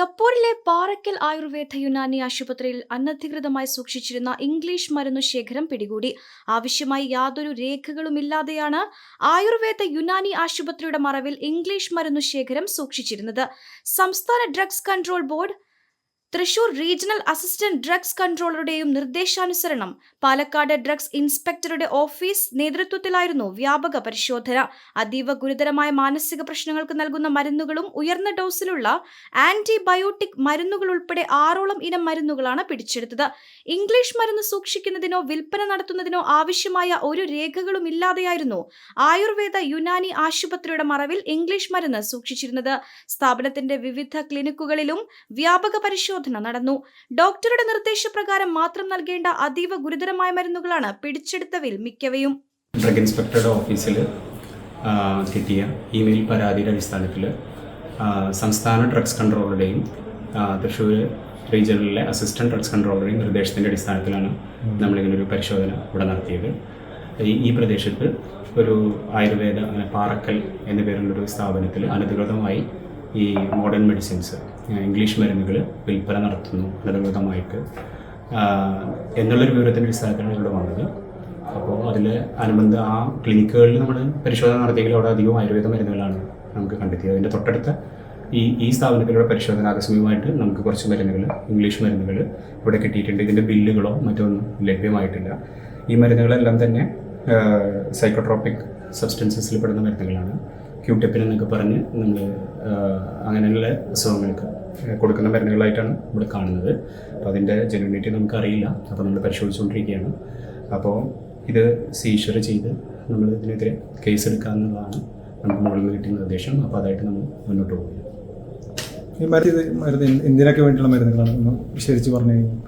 കപ്പൂരിലെ പാറയ്ക്കൽ ആയുർവേദ യുനാനി ആശുപത്രിയിൽ അനധികൃതമായി സൂക്ഷിച്ചിരുന്ന ഇംഗ്ലീഷ് മരുന്നു ശേഖരം പിടികൂടി. ആവശ്യമായി യാതൊരു രേഖകളുമില്ലാതെയാണ് ആയുർവേദ യുനാനി ആശുപത്രിയുടെ മറവിൽ ഇംഗ്ലീഷ് മരുന്നു ശേഖരം സൂക്ഷിച്ചിരുന്നത്. സംസ്ഥാന drugs control board Thrissur regional assistant drugs കൺട്രോളറുടെയും നിർദ്ദേശാനുസരണം. പാലക്കാട് ഡ്രഗ്സ് ഇൻസ്പെക്ടറുടെ ഓഫീസ് നേതൃത്വത്തിലായിരുന്നു വ്യാപക പരിശോധന. അതീവ ഗുരുതരമായ മാനസിക പ്രശ്നങ്ങൾക്ക് നൽകുന്ന മരുന്നുകളും ഉയർന്ന ഡോസിലുള്ള ആന്റിബയോട്ടിക് മരുന്നുകൾ ഉൾപ്പെടെ ആറോളം ഇനം മരുന്നുകളാണ് പിടിച്ചെടുത്തത്. ഇംഗ്ലീഷ് മരുന്ന് സൂക്ഷിക്കുന്നതിനോ വിൽപ്പന നടത്തുന്നതിനോ ആവശ്യമായ ഒരു രേഖകളും ഇല്ലാതെയായിരുന്നു ആയുർവേദ യുനാനി ആശുപത്രിയുടെ മറവിൽ ഇംഗ്ലീഷ് മരുന്ന് സൂക്ഷിച്ചിരുന്നത്. സ്ഥാപനത്തിന്റെ വിവിധ ക്ലിനിക്കുകളിലും വ്യാപക പരിശോധന നടന്നു. ഡോക്ടറുടെ നിർദ്ദേശപ്രകാരം മാത്രം നൽകേണ്ട അതീവ ഗുരുതരമായ മരുന്നുകളാണ് പിടിച്ചെടുത്തവയിൽ മിക്കവയും. ഡ്രഗ് ഇൻസ്പെക്ടറുടെ ഓഫീസിൽ കിട്ടിയ ഇമെയിൽ പരാതിയുടെ അടിസ്ഥാനത്തിൽ സംസ്ഥാന ഡ്രഗ്സ് കൺട്രോളറുടെയും തൃശ്ശൂർ റീജിയണലിലെ അസിസ്റ്റന്റ് ഡ്രഗ്സ് കൺട്രോളറുടെയും നിർദ്ദേശത്തിന്റെ അടിസ്ഥാനത്തിലാണ് നമ്മളിങ്ങനെ ഒരു പരിശോധന ഇവിടെ നടത്തിയത്. ഈ ഈ പ്രദേശത്ത് ഒരു ആയുർവേദ പാറക്കൽ എന്ന പേരുള്ളൊരു സ്ഥാപനത്തിൽ അനധികൃതമായി ഈ മോഡേൺ മെഡിസിൻസ് ഇംഗ്ലീഷ് മരുന്നുകൾ വിൽപ്പന നടത്തുന്നു അനധികൃതമായിട്ട്. എന്നുള്ളൊരു വിവരത്തിന്റെ അടിസ്ഥാനത്തിലാണ് ഇവിടെ വന്നത്. അപ്പോൾ അതിൽ അനുബന്ധ ആ ക്ലിനിക്കുകളിൽ നമ്മൾ പരിശോധന നടത്തിയെങ്കിൽ അവിടെ അധികം ആയുർവേദ മരുന്നുകളാണ് നമുക്ക് കണ്ടെത്തിയത്. അതിന്റെ തൊട്ടടുത്ത ഈ ഈ സ്ഥാപനത്തിലൂടെ പരിശോധന ആകസ്മികമായിട്ട് നമുക്ക് കുറച്ച് മരുന്നുകൾ ഇംഗ്ലീഷ് മരുന്നുകൾ ഇവിടെ കിട്ടിയിട്ടുണ്ട്. ഇതിന്റെ ബില്ലുകളോ മറ്റൊന്നും ലഭ്യമായിട്ടില്ല. ഈ മരുന്നുകളെല്ലാം തന്നെ സൈക്കോട്രോപ്പിക് സബ്സ്റ്റൻസസിൽ പെടുന്ന മരുന്നുകളാണ്. ക്യൂടെപ്പിൻ എന്നൊക്കെ പറഞ്ഞ് നമ്മൾ അങ്ങനെയുള്ള അസുഖങ്ങൾക്ക് കൊടുക്കുന്ന മരുന്നുകളായിട്ടാണ് ഇവിടെ കാണുന്നത്. അപ്പോൾ അതിന്റെ ജെനുവിനിറ്റി നമുക്കറിയില്ല. അപ്പോൾ നമ്മൾ പരിശോധിച്ചുകൊണ്ടിരിക്കുകയാണ് അപ്പോൾ ഇത് സീഷർ ചെയ്ത് നമ്മൾ ഇതിനെതിരെ കേസ് എടുക്കുക എന്നുള്ളതാണ് നമുക്ക് മുകളിൽ നിന്ന് കിട്ടിയ നിർദ്ദേശം. അപ്പോൾ അതായിട്ട് നമ്മൾ മുന്നോട്ട് പോകും ഈ മരുന്ന് മരുന്ന് എന്തിനൊക്കെ വേണ്ടിയുള്ള മരുന്നുകളാണ്? ഒന്ന് വിശദീകരിച്ച് പറഞ്ഞു കഴിഞ്ഞാൽ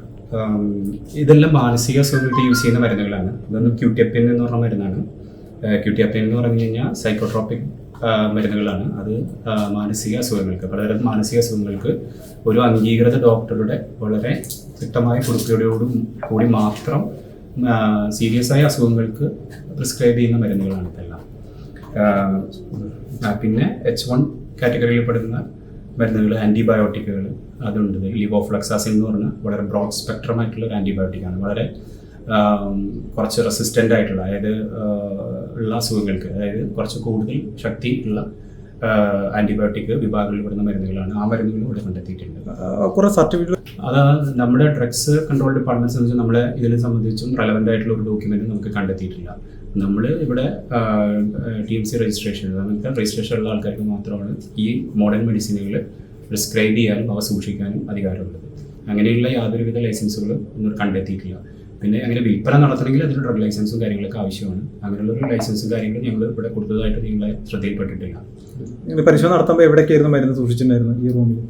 ഇതെല്ലാം മാനസിക അസുഖങ്ങൾക്ക് യൂസ് ചെയ്യുന്ന മരുന്നുകളാണ്. ഇതൊന്ന് ക്യൂട്ടിയപ്പിൻ എന്ന് പറഞ്ഞ മരുന്നാണ്. ക്യൂട്ടിയപ്പിൻ എന്ന് പറഞ്ഞു കഴിഞ്ഞാൽ സൈക്കോട്രോപ്പിക് മരുന്നുകളാണ്. അത് മാനസിക അസുഖങ്ങൾക്ക് പലതരം മാനസിക അസുഖങ്ങൾക്ക് ഒരു അംഗീകൃത ഡോക്ടറുടെ വളരെ വ്യക്തമായ കുറിപ്പടിയോടും കൂടി മാത്രം സീരിയസ് ആയ അസുഖങ്ങൾക്ക് പ്രിസ്ക്രൈബ് ചെയ്യുന്ന മരുന്നുകളാണ് ഇതെല്ലാം. പിന്നെ എച്ച് വൺ കാറ്റഗറിയിൽ പെടുന്ന മരുന്നുകൾ ആന്റിബയോട്ടിക്കുകൾ അതുണ്ട്. ലിവോഫ്ലക്സാസിൻ എന്ന് പറഞ്ഞാൽ വളരെ ബ്രോഡ് സ്പെക്ട്രം ആയിട്ടുള്ള ഒരു ആന്റിബയോട്ടിക്കാണ് വളരെ കുറച്ച് റെസിസ്റ്റന്റ് ആയിട്ടുള്ള അതായത് ഉള്ള അസുഖങ്ങൾക്ക് അതായത് കുറച്ച് കൂടുതൽ ശക്തി ഉള്ള ആന്റിബയോട്ടിക് വിഭാഗങ്ങളിൽ പെടുന്ന മരുന്നുകളാണ് ആ മരുന്നുകളും ഇവിടെ കണ്ടെത്തിയിട്ടുണ്ട്. കുറേ സർട്ടിഫിക്കറ്റ് അത് നമ്മുടെ ഡ്രഗ്സ് കൺട്രോൾ ഡിപ്പാർട്ട്മെന്റ് സംബന്ധിച്ച് നമ്മളെ ഇതിനെ സംബന്ധിച്ചും റെലവെന്റ് ആയിട്ടുള്ള ഒരു ഡോക്യുമെന്റ് നമുക്ക് കണ്ടെത്തിയിട്ടില്ല. നമ്മൾ ഇവിടെ ടി എം സി രജിസ്ട്രേഷൻ അങ്ങനത്തെ രജിസ്ട്രേഷൻ ഉള്ള ആൾക്കാർക്ക് മാത്രമാണ് ഈ മോഡേൺ മെഡിസിനുകൾ പ്രിസ്ക്രൈബ് ചെയ്യാനും അവ സൂക്ഷിക്കാനും അധികാരമുള്ളത്. അങ്ങനെയുള്ള യാതൊരുവിധ ലൈസൻസുകളും ഇന്ന് കണ്ടെത്തിയിട്ടില്ല. പിന്നെ അങ്ങനെ വിൽപ്പന നടത്തണമെങ്കിൽ അതിന് ഡ്രഗ് ലൈസൻസും കാര്യങ്ങളൊക്കെ ആവശ്യമാണ്. അങ്ങനെയുള്ള ഒരു ലൈസൻസും കാര്യങ്ങളും ഞങ്ങൾ ഇവിടെ കൊടുത്തതായിട്ട് നിങ്ങളെ ശ്രദ്ധയിൽപ്പെട്ടിട്ടില്ല. നിങ്ങൾ പരിശോധന നടത്തുമ്പോൾ എവിടേക്കായിരുന്നു മരുന്ന് സൂക്ഷിച്ചിട്ടുണ്ടായിരുന്നു ഈ റൂമിൽ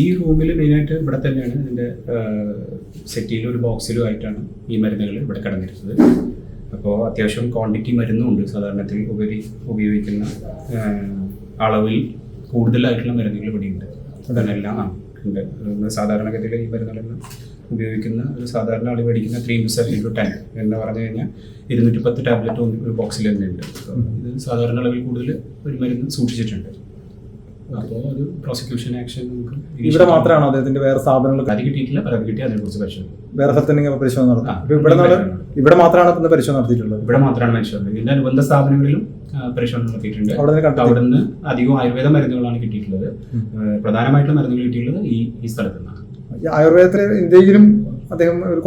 ഈ റൂമിൽ മെയിനായിട്ട് ഇവിടെ തന്നെയാണ് ഇതിന്റെ സെറ്റിയിലും ഒരു ബോക്സിലും ആയിട്ടാണ് ഈ മരുന്നുകൾ ഇവിടെ കിടന്നിരുന്നത്. അപ്പോൾ അത്യാവശ്യം ക്വാണ്ടിറ്റി മരുന്നും ഉണ്ട്. സാധാരണത്തിൽ ഉപരി ഉപയോഗിക്കുന്ന അളവിൽ കൂടുതലായിട്ടുള്ള മരുന്നുകൾ ഇവിടെ ഉണ്ട് അതിനെല്ലാം ആ ഉണ്ട്. സാധാരണഗതിയിൽ ഈ മരുന്നുകളെല്ലാം ഉപയോഗിക്കുന്ന ഒരു സാധാരണ ആൾ മേടിക്കുന്ന ത്രീ സെവൻ ഇന്റു ടെൻ എന്ന് പറഞ്ഞു കഴിഞ്ഞാൽ ഇരുന്നൂറ്റി പത്ത് ടാബ്ലറ്റ് ഒരു ബോക്സിൽ തന്നെ ഉണ്ട്. ഇത് സാധാരണ അളവിൽ കൂടുതൽ ഒരു മരുന്ന് സൂക്ഷിച്ചിട്ടുണ്ട്. അപ്പോൾ ഒരു പ്രോസിക്യൂഷൻ ആക്ഷൻ നമുക്ക് ഇവിടെ മാത്രമാണ് അദ്ദേഹത്തിന്റെ വേറെ സ്ഥാപനങ്ങൾ അത് കിട്ടിയിട്ടില്ല. പരാതി കിട്ടി അതിനെക്കുറിച്ച് പരിശോധന വേറെ സ്ഥലത്ത് പരിശോധന നടത്താം? ഇവിടെ ഇവിടെ മാത്രമാണ് ഇന്ന് പരിശോധന നടത്തിയിട്ടുള്ളത്. ഇവിടെ മാത്രമാണ് പരിശോധന ഇതിന്റെ അനുബന്ധ സ്ഥാപനങ്ങളിലും പരിശോധന നടത്തിയിട്ടുണ്ട്. അവിടെ നിന്ന് അധികം ആയുർവേദ മരുന്നുകളാണ് കിട്ടിയിട്ടുള്ളത്. പ്രധാനമായിട്ടുള്ള മരുന്നുകൾ കിട്ടിയിട്ടുള്ളത് ഈ ഈ സ്ഥലത്ത് നിന്നാണ്. ആയുർവേദത്തിൽ എന്തെങ്കിലും അദ്ദേഹം ഒരു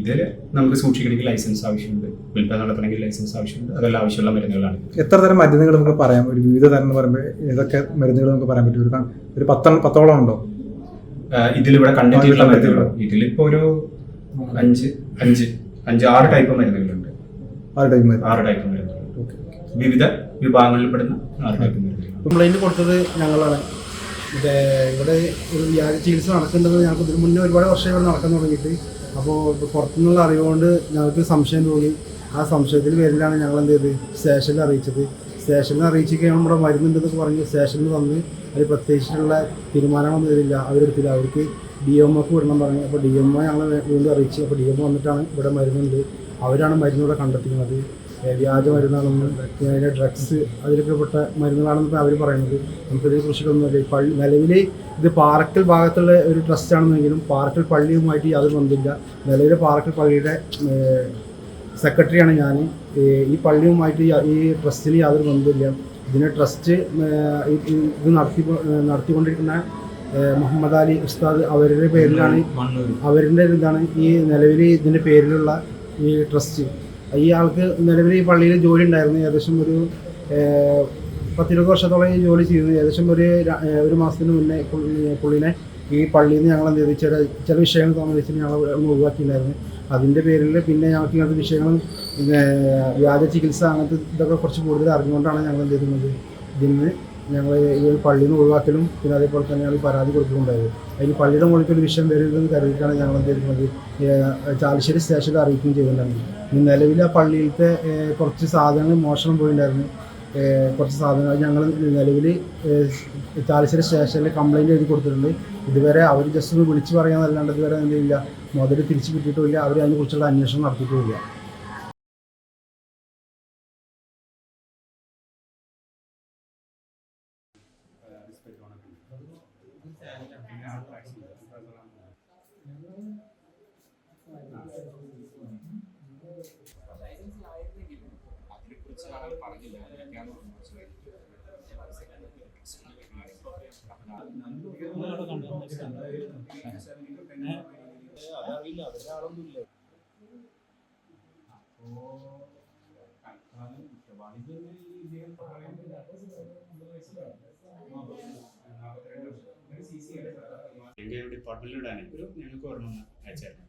ഇത് നമുക്ക് സൂക്ഷിക്കണമെങ്കിൽ ലൈസൻസ് ആവശ്യമുണ്ട്. വിൽപ്പന നടത്തണമെങ്കിൽ ലൈസൻസ് ആവശ്യമുണ്ട്. അതെല്ലാം ആവശ്യമുള്ള മരുന്നുകളാണ്. എത്ര തരം മരുന്നുകൾ നമുക്ക് പറയാം? ഒരു വിവിധ തരം എന്ന് പറയുമ്പോൾ ഏതൊക്കെ മരുന്നുകൾ നമുക്ക് പറയാൻ പറ്റും? ഒരു പത്തെണ്ണം പത്തോളം ഉണ്ടോ? ഇതിലിവിടെ കണ്ടെത്തിയിട്ടുള്ള മരുന്നുകൾ ഇതിലിപ്പോ ഒരു അഞ്ച് അഞ്ച് അഞ്ച് ആറ് ടൈപ്പ് മരുന്നുകളുണ്ട്. ആറ് ടൈപ്പ് ആറ് ടൈപ്പ് മരുന്നുകൾ. വിവിധ വിഭാഗങ്ങളിൽപ്പെടുന്ന ആറ് ടൈപ്പ് മരുന്നുകൾ. കംപ്ലൈന്റ് കൊടുത്തത് ഞങ്ങളാണ്. മറ്റേ ഇവിടെ ഒരു വ്യാജ ചികിത്സ നടക്കേണ്ടത് ഞങ്ങൾക്ക് ഇതിന് മുന്നേ ഒരുപാട് വർഷം ഇവിടെ നടക്കാൻ തുടങ്ങിയിട്ട്. അപ്പോൾ പുറത്തുനിന്നുള്ള അറിവുകൊണ്ട് ഞങ്ങൾക്ക് സംശയം തോന്നി. ആ സംശയത്തിൽ പേരിലാണ് ഞങ്ങൾ എന്ത് ചെയ്ത് സ്റ്റേഷനിൽ അറിയിച്ചത്. സ്റ്റേഷനിൽ അറിയിച്ചൊക്കെ നമ്മുടെ മരുന്നുണ്ടെന്നൊക്കെ പറഞ്ഞ് സ്റ്റേഷനിൽ വന്ന് അവർ പ്രത്യേകിച്ചിട്ടുള്ള തീരുമാനമൊന്നും തരില്ല അവരെടുത്തില്ല. അവർക്ക് ഡി എം ഒക്കെ വിടണം പറഞ്ഞു. അപ്പോൾ ഡി എം ഒ ഞങ്ങൾ വീണ്ടും അറിയിച്ചു. അപ്പോൾ ഡി എം ഒ വന്നിട്ടാണ് ഇവിടെ മരുന്നുണ്ട്. അവരാണ് മരുന്നിവിടെ കണ്ടെത്തുന്നത് വ്യാജ മരുന്നാണെന്നും അതിന്റെ ഡ്രഗ്സ് അതിലൊക്കെ പെട്ട മരുന്നുകളാണെന്ന് അവർ പറയുന്നത്. നമുക്കിതിനെ കുറിച്ചിട്ടൊന്നുമില്ല പള്ളി നിലവിൽ ഇത് പാറക്കൽ ഭാഗത്തുള്ള ഒരു ട്രസ്റ്റ് ആണെന്നെങ്കിലും പാറക്കൽ പള്ളിയുമായിട്ട് യാതൊരു ബന്ധമില്ല. നിലവിലെ പാറക്കൽ പള്ളിയുടെ സെക്രട്ടറിയാണ് ഞാൻ ഈ പള്ളിയുമായിട്ട് ഈ ട്രസ്റ്റിന് യാതൊരു ബന്ധമില്ല. ഇതിനെ ട്രസ്റ്റ് ഇത് ഇത് നടത്തി നടത്തിക്കൊണ്ടിരിക്കുന്ന മുഹമ്മദ് അലി ഉസ്താദ് അവരുടെ പേരിലാണ് അവരുടെ ഇതാണ് ഈ നിലവിൽ ഇതിന്റെ പേരിലുള്ള ഈ ട്രസ്റ്റ് ഈ ആൾക്ക് നിലവിൽ ഈ പള്ളിയിൽ ജോലി ഉണ്ടായിരുന്നു. ഏകദേശം ഒരു പത്തിരുപത് വർഷത്തോളം ഈ ജോലി ചെയ്തു. ഏകദേശം ഒരു ഒരു മാസത്തിന് മുന്നേ പുള്ളി- പുള്ളിനെ ഈ പള്ളിയിൽ നിന്ന് ഞങ്ങൾ എന്ത് ചെയ്തു? ചില ചില വിഷയങ്ങൾ സംബന്ധിച്ച് ഞങ്ങൾ ഒഴിവാക്കിയിട്ടുണ്ടായിരുന്നു. അതിന്റെ പേരിൽ പിന്നെ ഞങ്ങൾക്ക് ഇങ്ങനത്തെ വിഷയങ്ങളും പിന്നെ വ്യാജ ചികിത്സ അങ്ങനത്തെ ഇതൊക്കെ കുറച്ച് കൂടുതൽ അറിഞ്ഞുകൊണ്ടാണ് ഞങ്ങൾ എന്ത് ചെയ്തിരുന്നത് ഇതിന് ഞങ്ങൾ ഈ പള്ളിയിൽ നിന്ന് ഒഴിവാക്കലും പിന്നെ അതേപോലെ തന്നെ ഞങ്ങൾ പരാതി കൊടുക്കുന്നുണ്ടായത് അതിന് പള്ളിയുടെ മുകളിൽ ഒരു വിഷയം വരരുതെന്ന് കരുതിയിട്ടാണ് ഞങ്ങൾ എന്ത് ചെയ്തിരുന്നത് ഏഹ് ചാലിശ്ശേരി സ്റ്റേഷനിൽ അറിയിക്കുകയും ചെയ്തിട്ടുണ്ടായിരുന്നു. നിലവിൽ ആ പള്ളിയിലത്തെ കുറച്ച് സാധനങ്ങൾ മോഷണം പോയിട്ടുണ്ടായിരുന്നു. കുറച്ച് സാധനങ്ങൾ ഞങ്ങൾ നിലവിൽ ചാലിശ്ശേരി സ്റ്റേഷനിൽ കംപ്ലയിന്റ് എഴുതി കൊടുത്തിട്ടുണ്ട്. ഇതുവരെ അവർ ജസ്റ്റ് ഒന്ന് വിളിച്ച് പറയാന്നല്ലാണ്ട് ഇതുവരെ എന്തില്ല മുതൽ തിരിച്ച് കിട്ടിയിട്ടുമില്ല അവർ അതിനെക്കുറിച്ചുള്ള അന്വേഷണം നടത്തിയിട്ടുമില്ല എങ്കിൽ ഡിപ്പാർട്ട്മെന്റിൽ ഇടാനേ ഒരു ഞങ്ങൾക്ക് ഒരെണ്ണം അയച്ചായിരുന്നു